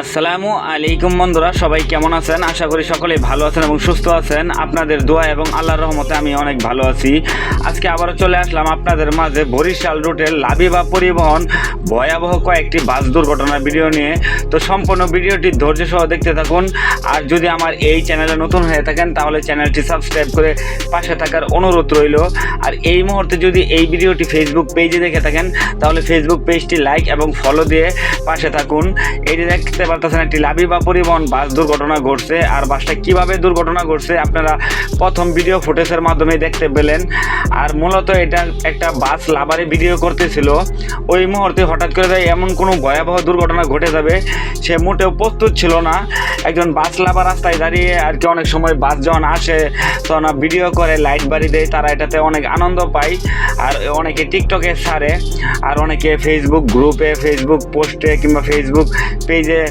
আসসালামু আলাইকুম বন্ধুরা, সবাই কেমন আছেন? আশা করি সকলেই ভালো আছেন এবং সুস্থ আছেন। আপনাদের দোয়া এবং আল্লাহর রহমতে আমি অনেক ভালো আছি। আজকে আবারও চলে আসলাম আপনাদের মাঝে বরিশাল রুটের লাবিবা পরিবহন ভয়াবহ কয়েকটি বাস দুর্ঘটনার ভিডিও নিয়ে। তো সম্পূর্ণ ভিডিওটি ধৈর্য সহ দেখতে থাকুন। আর যদি আমার এই চ্যানেলে নতুন হয়ে থাকেন, তাহলে চ্যানেলটি সাবস্ক্রাইব করে পাশে থাকার অনুরোধ রইল। আর এই মুহূর্তে যদি এই ভিডিওটি ফেসবুক পেজে দেখে থাকেন, তাহলে ফেসবুক পেজটি লাইক এবং ফলো দিয়ে পাশে থাকুন। এটি দেখতে পারতেছেন একটি লাভি বা পরিবহন বাস দুর্ঘটনা ঘটছে। আর বাসটা কীভাবে দুর্ঘটনা ঘটছে আপনারা প্রথম ভিডিও ফুটেজের মাধ্যমে দেখতে পেলেন। আর মূলত এটা একটা বাস লাভারে ভিডিও করতেছিল। ওই মুহূর্তে হঠাৎ করে তাই এমন কোনো ভয়াবহ দুর্ঘটনা ঘটে যাবে, সে মোটেও প্রস্তুত ছিল না। একজন বাস লাভার রাস্তায় দাঁড়িয়ে আর কি অনেক সময় বাস যখন আসে, তখন ভিডিও করে লাইট বাড়ি দেয়, তারা এটাতে অনেক আনন্দ পায়। আর অনেকে টিকটকে ছাড়ে, আর অনেকে ফেসবুক গ্রুপে ফেসবুক পোস্টে কিংবা ফেসবুক পেজে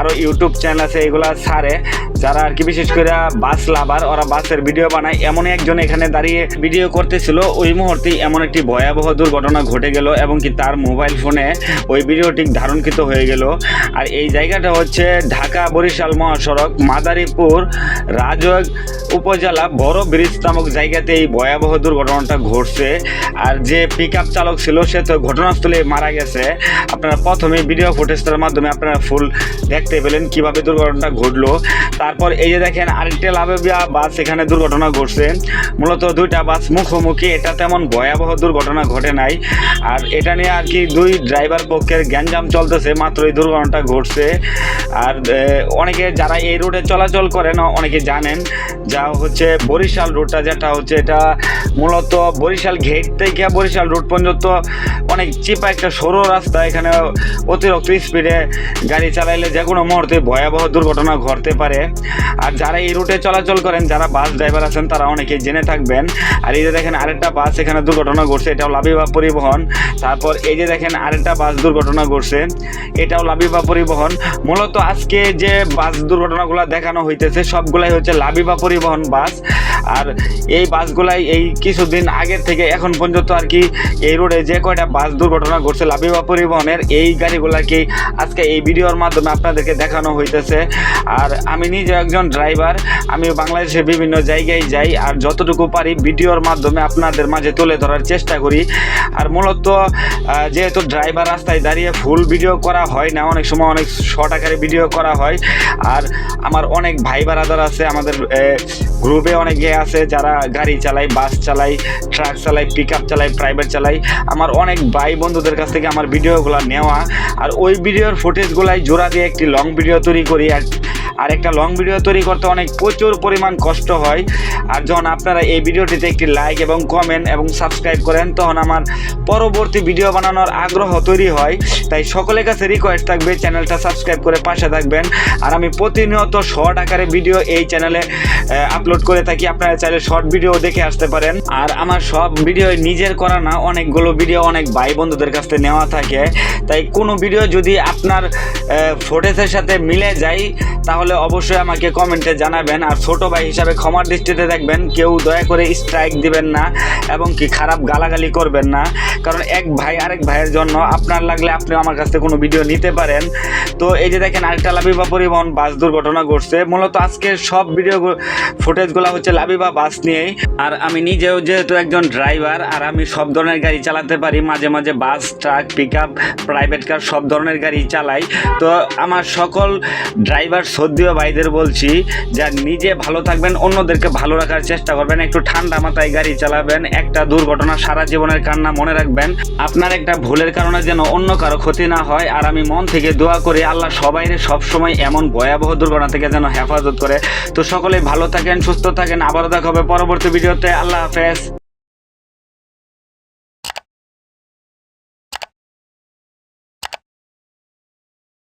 আরও ইউটিউব চ্যানেল আছে, এগুলা ছাড়ে। যারা আর কি বিশেষ করে বাস লাভার, ওরা বাসের ভিডিও বানায়। এমনই একজন এখানে দাঁড়িয়ে ভিডিও করতেছিল। ওই মুহূর্তেই এমন একটি ভয়াবহ দুর্ঘটনা ঘটে গেল এবং কি তার মোবাইল ফোনে ওই ভিডিওটি ধারণকৃত হয়ে গেল। আর এই জায়গাটা হচ্ছে ঢাকা বরিশাল মহাসড়ক, মাদারীপুর রাজবাগ উপজেলা, বড় ব্রিজ নামক জায়গাতে এই ভয়াবহ দুর্ঘটনাটা ঘটছে। আর যে পিক চালক ছিল, সে তো ঘটনাস্থলে মারা গেছে। আপনারা প্রথমে ভিডিও ফুটেজটার মাধ্যমে আপনারা ফুল দেখতে পেলেন কীভাবে দুর্ঘটনাটা ঘটলো। তারপর এই যে দেখেন, আরেকটা লাভবিয়া বাস এখানে দুর্ঘটনা ঘটছে। মূলত দুইটা বাস মুখোমুখি, এটা তেমন ভয়াবহ দুর্ঘটনা ঘটে নাই। আর এটা নিয়ে আর কি দুই ড্রাইভার পক্ষের গ্যাঞ্জাম চলতেছে, মাত্র এই দুর্ঘটনাটা ঘটছে। আর অনেকে যারা এই রোডে চলাচল করেন, অনেকে জানেন যা হচ্ছে বরিশাল রোডটা যেটা হচ্ছে এটা মূলত বরিশাল গেট থেকে বরিশাল রোড পর্যন্ত অনেক চিপা একটা সরু রাস্তা। এখানে অতিরিক্ত স্পিডে গাড়ি চালাইলে যে কোনো মুহূর্তে ভয়াবহ দুর্ঘটনা ঘটতে পারে। আর যারা এই রুটে চলাচল করেন, যারা বাস ড্রাইভার আছেন, তারা অনেকেই জেনে থাকবেন। আর এই যে দেখেন, আরেকটা বাস এখানে দুর্ঘটনা ঘটছে, এটাও লাবিবা পরিবহন। তারপর এই যে দেখেন, আরেকটা বাস দুর্ঘটনা ঘটছে, এটাও লাবিবা পরিবহন। মূলত আজকে যে বাস দুর্ঘটনাগুলো দেখানো হইতেছে, সবগুলাই হচ্ছে লাবিবা পরিবহন বাস। আর এই বাসগুলাই এই কিছুদিন আগের থেকে এখন পর্যন্ত আর কি এই রোডে যে কয়টা বাস দুর্ঘটনা ঘটছে, লাবিবা পরিবহনের, এই গাড়িগুলাকে আজকে এই ভিডিওর মাধ্যমে আপনাদেরকে দেখানো হইতেছে। আর আমি নিজে একজন ড্রাইভার আমি বাংলাদেশের বিভিন্ন জায়গায় যাই আর যতটুকু পারি ভিডিওর মাধ্যমে আপনাদের মাঝে তুলে ধরার চেষ্টা করি। আর মূলত যেহেতু ড্রাইভার রাস্তায় দাঁড়িয়ে ফুল ভিডিও করা হয় না, অনেক সময় অনেক শর্ট আকারে ভিডিও করা হয়। আর আমার অনেক ভাই বারাদার আছে, আমাদের গ্রুপে অনেকে আছে যারা গাড়ি চালায় বাস চালায় ট্রাক চালায় পিক আপ চালায় প্রাইভেট চালায়। আমার অনেক ভাই বন্ধুদের কাছ থেকে আমার ভিডিওগুলো নেওয়া। আর ওই ভিডিওর ফুটেজগুলাই জোড়া দিয়ে একটি লং ভিডিও তৈরি করি। আর একটা লং ভিডিও তৈরি করতে অনেক প্রচুর পরিমাণ কষ্ট হয়। আর যখন আপনারা এই ভিডিওটিতে একটি লাইক এবং কমেন্ট এবং সাবস্ক্রাইব করেন, তখন আমার পরবর্তী ভিডিও বানানোর আগ্রহ তৈরি হয়। তাই সকলের কাছে রিকোয়েস্ট থাকবে চ্যানেলটা সাবস্ক্রাইব করে পাশে থাকবেন। আর আমি প্রতিনিয়ত শর্ট আকারে ভিডিও এই চ্যানেলে আপলোড করে থাকি। আপনারা চাইলে শর্ট ভিডিও দেখে আসতে পারেন। আর আমার সব ভিডিও নিজের করা না, অনেকগুলো ভিডিও অনেক ভাই বন্ধুদের কাছ থেকে নেওয়া থাকে। তাই কোনো ভিডিও যদি আপনার ফুটেজের সাথে মিলে যায়, তাহলে অবশ্যই আমাকে কমেন্টে জানাবেন আর ছোট ভাই হিসাবে ক্ষমার দৃষ্টিতে দেখবেন, কেউ দয়া করে স্ট্রাইক দিবেন না এবং কি খারাপ গালাগালি করবেন না। কারণ এক ভাই আরেক ভাইয়ের জন্য আপনার লাগলে আপনি আমার কাছ থেকে কোনো ভিডিও নিতে পারেন। তো এই যে দেখেন আরেকটা লাবিবা পরিবহন বাস দুর্ঘটনা ঘটছে। মূলত আজকে সব ভিডিও ফুটেজগুলো হচ্ছে লাবিবা বাস নিয়েই। আর আমি নিজেও যেহেতু একজন ড্রাইভার আর আমি সব ধরনের গাড়ি চালাতে পারি, মাঝে মাঝে bus truck pick private car সব ধরনের গাড়ি চালাই। তো আমার সকল ড্রাইভার সদ্যীয় ভাইদের বলছি যা নিজে ভালো থাকবেন, অন্যদেরকে ভালো রাখার চেষ্টা করবেন, একটু ঠান্ডা মাথায় গাড়ি চালাবেন, একটা দুর্ঘটনা সারা জীবনের কান্না মনে রাখবেন। আপনার একটা ভুলের কারণে যেন অন্য কারও ক্ষতি না হয়, আর আমি মন থেকে দোয়া করি আল্লাহ সবাইরে সবসময় এমন ভয়াবহ দুর্ঘটনা থেকে যেন হেফাজত করে। তো সকলে ভালো থাকেন, সুস্থ থাকেন, আবারও দেখা হবে পরবর্তী ভিডিওতে। আল্লাহ হাফেজ।